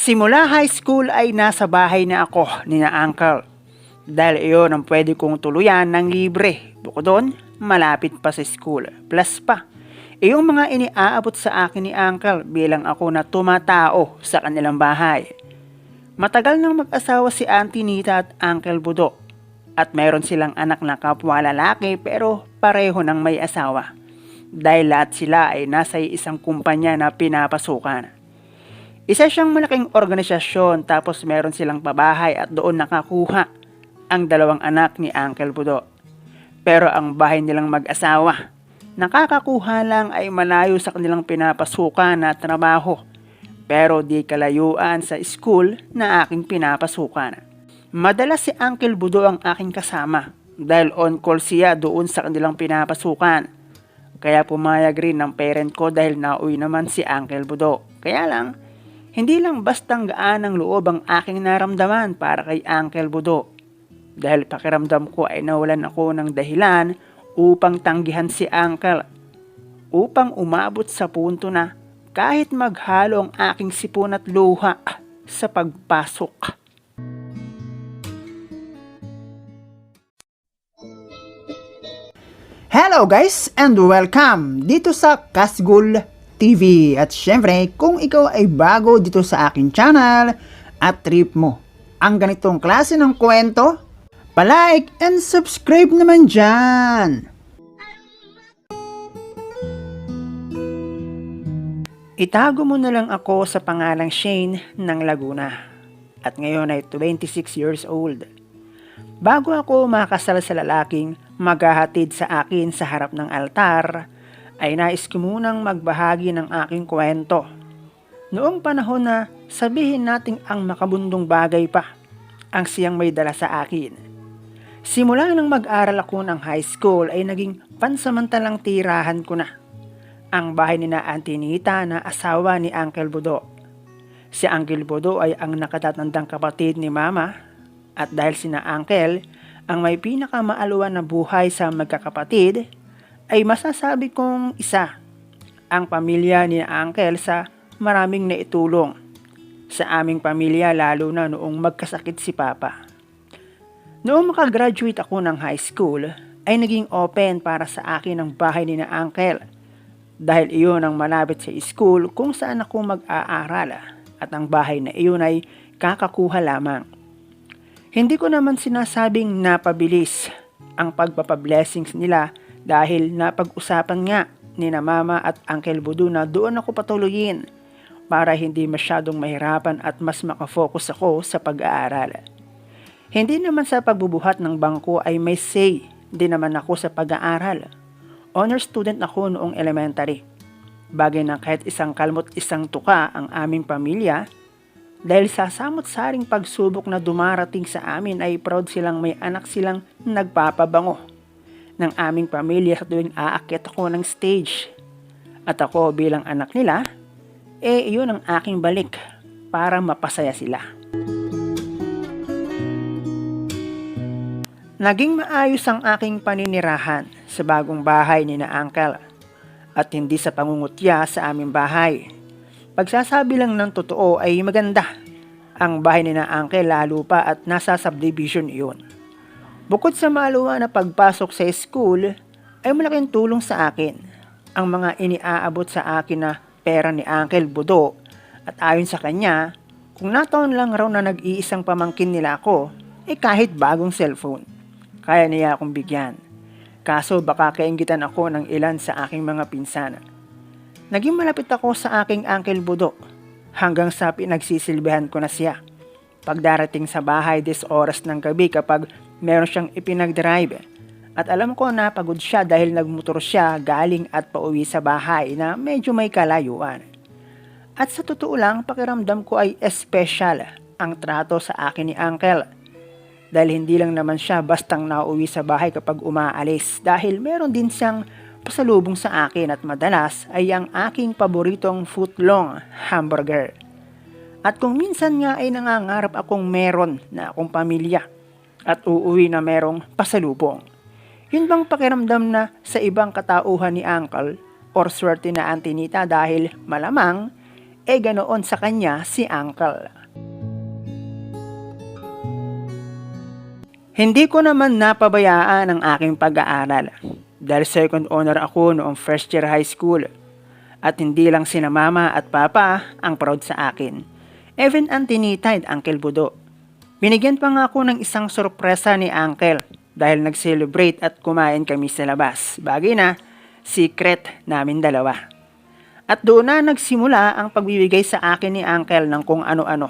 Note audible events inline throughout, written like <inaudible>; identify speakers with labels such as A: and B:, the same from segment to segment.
A: Simula high school ay nasa bahay na ako ni na uncle. Dahil iyon ang pwede kong tuluyan ng libre. Bukod doon, malapit pa sa school. Plus pa, iyong mga iniaabot sa akin ni uncle bilang ako na tumatao sa kanilang bahay. Matagal nang mag-asawa si Auntie Nita at Uncle Budo. At mayroon silang anak na kapwa lalaki pero pareho ng may asawa. Dahil lahat sila ay nasa isang kumpanya na pinapasukan. Isa siyang malaking organisasyon tapos meron silang pabahay at doon nakakuha ang dalawang anak ni Uncle Budo. Pero ang bahay nilang mag-asawa, nakakakuha lang ay malayo sa kanilang pinapasukan na trabaho. Pero di kalayuan sa school na aking pinapasukan. Madalas si Uncle Budo ang aking kasama dahil on call siya doon sa kanilang pinapasukan. Kaya pumayag rin ng parent ko dahil nauwi naman si Uncle Budo. Kaya lang, hindi lang bastang gaan ang loob ang aking naramdaman para kay Uncle Budo. Dahil pakiramdam ko ay nawalan ako ng dahilan upang tanggihan si Uncle. Upang umabot sa punto na kahit maghalo ang aking sipon at luha sa pagpasok. Hello guys and welcome dito sa Kasgul TV. At syempre, kung ikaw ay bago dito sa akin channel at trip mo ang ganitong klase ng kwento, palike and subscribe naman dyan. Itago mo na lang ako sa pangalang Shane ng Laguna. At ngayon ay 26 years old. Bago ako makasal sa lalaking maghahatid sa akin sa harap ng altar, ay nais ko munang magbahagi ng aking kwento. Noong panahon na sabihin nating ang makabundong bagay pa ang siyang may dala sa akin. Simula nang mag-aral ako ng high school ay naging pansamantalang tirahan ko na ang bahay ni na Auntie Nita na asawa ni Uncle Budo. Si Uncle Budo ay ang nakatatandang kapatid ni Mama at dahil sina Uncle ang may pinakamaaluan na buhay sa magkakapatid ay masasabi kong isa ang pamilya ni Uncle sa maraming naitulong sa aming pamilya lalo na noong magkasakit si Papa. Noong makagraduate ako ng high school ay naging open para sa akin ang bahay ni na Uncle dahil iyon ang malapit sa school kung saan ako mag-aaral at ang bahay na iyon ay kakakuha lamang. Hindi ko naman sinasabing napabilis ang pagpapablessings nila dahil napag-usapan nga ni na mama at Uncle Budu na doon ako patuloyin para hindi masyadong mahirapan at mas makafocus ako sa pag-aaral. Hindi naman sa pagbubuhat ng bangko ay may say din naman ako sa pag-aaral honor student ako noong elementary. Bagay na kahit isang kalmot isang tuka ang aming pamilya, dahil sa samot-saring pagsubok na dumarating sa amin ay proud silang may anak silang nagpapabango ng aming pamilya sa tuwing aakyat ako ng stage. At ako bilang anak nila, eh iyon ang aking balik para mapasaya sila. Naging maayos ang aking paninirahan sa bagong bahay ni na Uncle at hindi sa pangungutya sa aming bahay. Pagsasabi lang ng totoo ay maganda ang bahay ni na Uncle lalo pa at nasa subdivision iyon. Bukod sa maluwa na pagpasok sa school ay malaking tulong sa akin ang mga iniaabot sa akin na pera ni Uncle Budo at ayon sa kanya kung nataon lang raw na nag-iisang pamangkin nila ako eh kahit bagong cellphone kaya niya akong bigyan. Kaso baka kaingitan ako ng ilan sa aking mga pinsana. Naging malapit ako sa aking Uncle Budo hanggang sa pinagsisilbihan ko na siya. Pagdarating sa bahay des oras ng gabi kapag meron siyang ipinag-drive at alam ko na pagod siya dahil nagmotor siya galing at pauwi sa bahay na medyo may kalayuan. At sa totoo lang, pakiramdam ko ay espesyal ang trato sa akin ni Uncle dahil hindi lang naman siya bastang nauwi sa bahay kapag umaalis dahil meron din siyang pasalubong sa akin at madalas ay ang aking paboritong footlong hamburger. At kung minsan nga ay nangangarap akong meron na akong pamilya at uuwi na merong pasalubong. Yun bang pakiramdam na sa ibang katauhan ni Uncle or swerte na Antinita dahil malamang e ganoon sa kanya si Uncle. Hindi ko naman napabayaan ang aking pag-aaral dahil second honor ako noong first year high school. At hindi lang sina mama at papa ang proud sa akin. Even Auntie Nita and Uncle Budo. Binigyan pa nga ako ng isang sorpresa ni Uncle dahil nag-celebrate at kumain kami sa labas. Bagay na, secret namin dalawa. At doon na nagsimula ang pagbibigay sa akin ni Uncle ng kung ano-ano.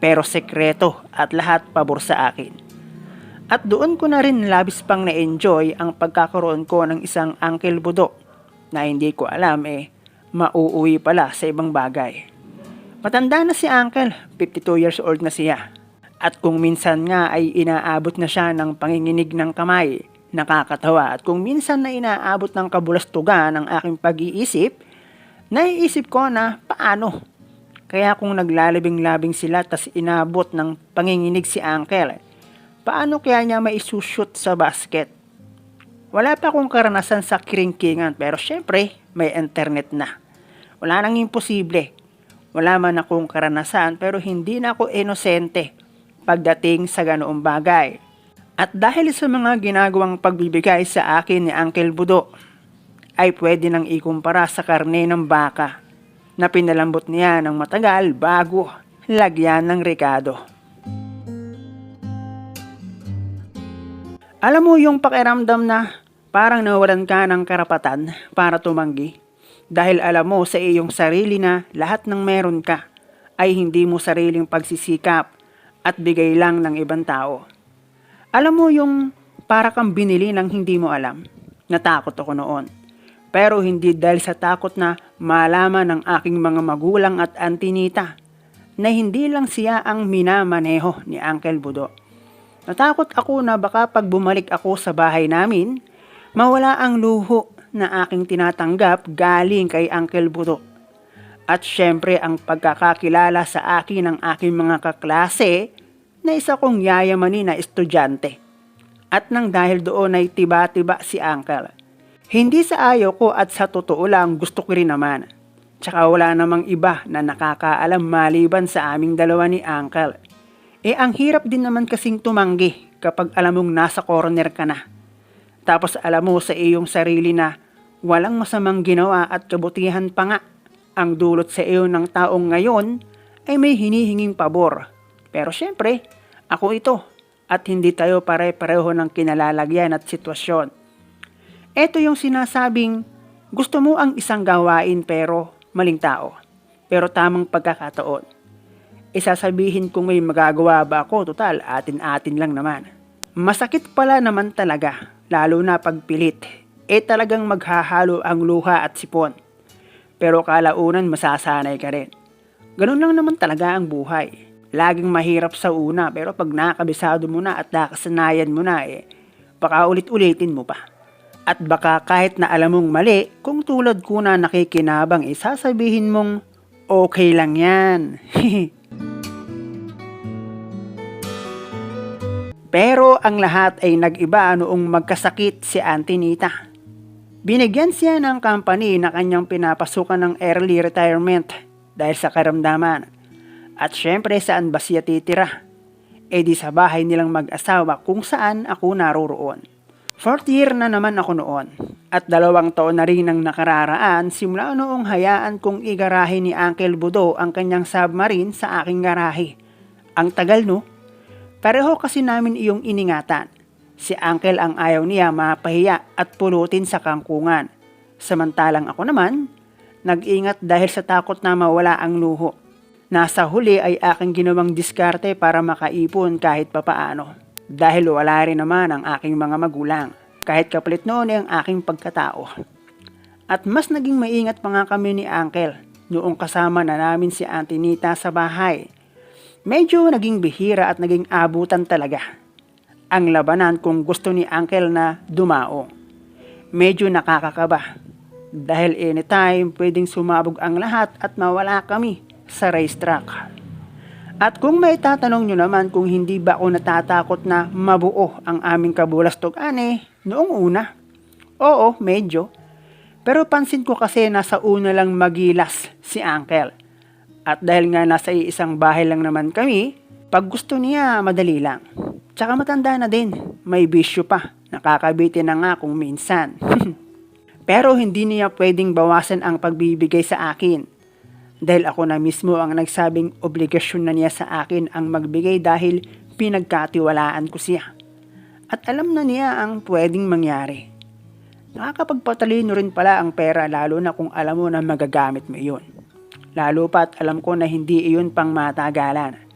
A: Pero sekreto at lahat pabor sa akin. At doon ko na rin labis pang na-enjoy ang pagkakaroon ko ng isang Uncle Budo na hindi ko alam eh mauuwi pala sa ibang bagay. Matanda na si Uncle, 52 years old na siya. At kung minsan nga ay inaabot na siya ng panginginig ng kamay, nakakatawa. At kung minsan na inaabot ng kabulastugan ng aking pag-iisip, naiisip ko na paano. Kaya kung naglalabing-labing sila tas inabot ng panginginig si Uncle, paano kaya niya maisushoot sa basket? Wala pa akong karanasan sa kiringkingan pero syempre may internet na. Wala nang imposible. Wala man akong karanasan pero hindi na ako inosente pagdating sa ganoong bagay. At dahil sa mga ginagawang pagbibigay sa akin ni Uncle Budo, ay pwede nang ikumpara sa karne ng baka na pinalambot niya ng matagal bago lagyan ng rekado. Alam mo yung pakiramdam na parang nawalan ka ng karapatan para tumanggi dahil alam mo sa iyong sarili na lahat ng meron ka ay hindi mo sariling pagsisikap at bigay lang ng ibang tao. Alam mo yung para kang binili ng hindi mo alam. Natakot ako noon. Pero hindi dahil sa takot na malaman ng aking mga magulang at antinita na hindi lang siya ang minamaneho ni Uncle Budo Natakot ako na baka pag bumalik ako sa bahay namin, mawala ang luho na aking tinatanggap galing kay Uncle Buto. At syempre ang pagkakakilala sa akin ng aking mga kaklase na isa kong yayamanin na estudyante. At nang dahil doon ay tiba-tiba si Uncle. Hindi sa ayaw ko at sa totoo lang gusto ko rin naman. Tsaka wala namang iba na nakakaalam maliban sa aming dalawa ni Uncle. Eh ang hirap din naman kasing tumanggi kapag alam mong nasa corner ka na. Tapos alam mo sa iyong sarili na walang masamang ginawa at kabutihan pa nga ang dulot sa iyo ng taong ngayon ay may hinihinging pabor. Pero syempre, ako ito at hindi tayo pare-pareho ng kinalalagyan at sitwasyon. Ito yung sinasabing gusto mo ang isang gawain pero maling tao. Pero tamang pagkakataon isasabihin kung may magagawa ba ako, total, atin-atin lang naman. Masakit pala naman talaga, lalo na pagpilit. Eh talagang maghahalo ang luha at sipon. Pero kalaunan masasanay ka rin. Ganun lang naman talaga ang buhay. Laging mahirap sa una pero pag nakabisado mo na at nakasanayan mo na eh, baka ulit-ulitin mo pa. At baka kahit na alam mong mali, kung tulad ko na nakikinabang, isasabihin mong okay lang yan. <laughs> Pero ang lahat ay nag-iba noong magkasakit si Auntie Nita. Binigyan siya ng company na kanyang pinapasukan ng early retirement dahil sa karamdaman. At syempre saan ba siya titira? E di sa bahay nilang mag-asawa kung saan ako naroroon. Fourth year na naman ako noon. At dalawang taon na rin ang nakararaan simula noong hayaan kong igarahe ni Uncle Budo ang kanyang submarine sa aking garahe. Ang tagal no? Pareho kasi namin iyong iningatan. Si Uncle ang ayaw niya mapahiya at pulutin sa kangkungan. Samantalang ako naman, nag-ingat dahil sa takot na mawala ang luho. Nasa huli ay aking ginawang diskarte para makaipon kahit papaano. Dahil wala rin naman ang aking mga magulang. Kahit kapalit noon ang aking pagkatao. At mas naging maingat pa nga kami ni Uncle noong kasama na namin si Auntie Nita sa bahay Medyo naging bihira at naging abutan talaga ang labanan kung gusto ni Uncle na dumao. Medyo nakakakaba dahil anytime pwedeng sumabog ang lahat at mawala kami sa racetrack. At kung may tatanong nyo naman kung hindi ba ako natatakot na mabuo ang aming kabulastogan eh, noong una. Oo, medyo. Pero pansin ko kasi nasa una lang magilas si Uncle At dahil nga nasa isang bahay lang naman kami, pag gusto niya, madali lang. Tsaka matanda na din, may bisyo pa, nakakabitin na nga kung minsan. <laughs> Pero hindi niya pwedeng bawasan ang pagbibigay sa akin. Dahil ako na mismo ang nagsabing obligasyon na niya sa akin ang magbigay dahil pinagkatiwalaan ko siya. At alam na niya ang pwedeng mangyari. Nakakapagpatalino rin pala ang pera lalo na kung alam mo na magagamit mo iyon. Lalo pat alam ko na hindi iyon pang matagalan.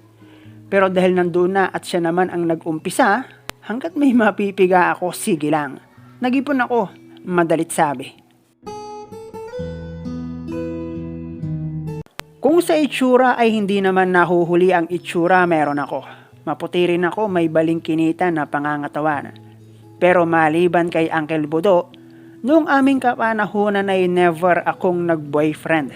A: Pero dahil nandun na at siya naman ang nag-umpisa, hanggat may mapipiga ako, sige lang. Nagipon ako, madalit sabi. Kung sa itsura ay hindi naman nahuhuli ang itsura, meron ako. Maputi rin ako, may balingkinita na pangangatawan. Pero maliban kay Uncle Budo, noong aming kapanahunan ay never akong nag-boyfriend.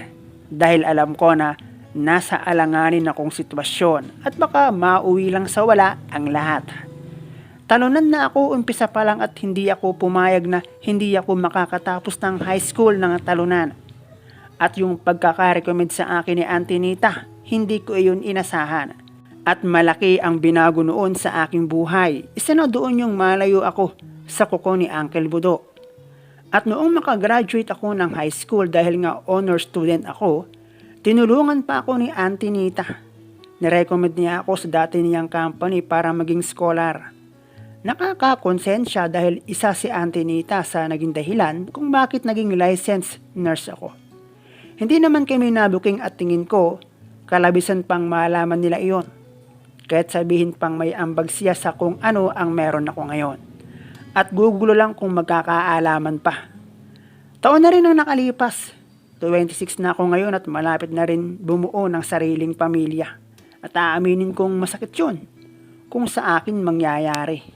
A: Dahil alam ko na nasa alanganin akong sitwasyon at baka mauwi lang sa wala ang lahat. Talunan na ako umpisa pa lang at hindi ako pumayag na hindi ako makakatapos ng high school ng talunan. At yung pagkakarecommend sa akin ni Auntie Nita, hindi ko iyon inasahan. At malaki ang binago noon sa aking buhay. Isa na doon yung malayo ako sa kuko ni Uncle Budo. At noong makagraduate ako ng high school dahil nga honor student ako, tinulungan pa ako ni Auntie Nita. Nirecommend niya ako sa dati niyang company para maging scholar. Nakakakonsensya dahil isa si Auntie Nita sa naging dahilan kung bakit naging licensed nurse ako. Hindi naman kami nabuking at tingin ko, kalabisan pang malaman nila iyon. Kahit sabihin pang may ambag siya sa kung ano ang meron ako ngayon. At gugulo lang kung magkakaalaman pa. Taon na rin ang nakalipas. 26 na ako ngayon at malapit na rin bumuo ng sariling pamilya. At aaminin kong masakit yun kung sa akin mangyayari.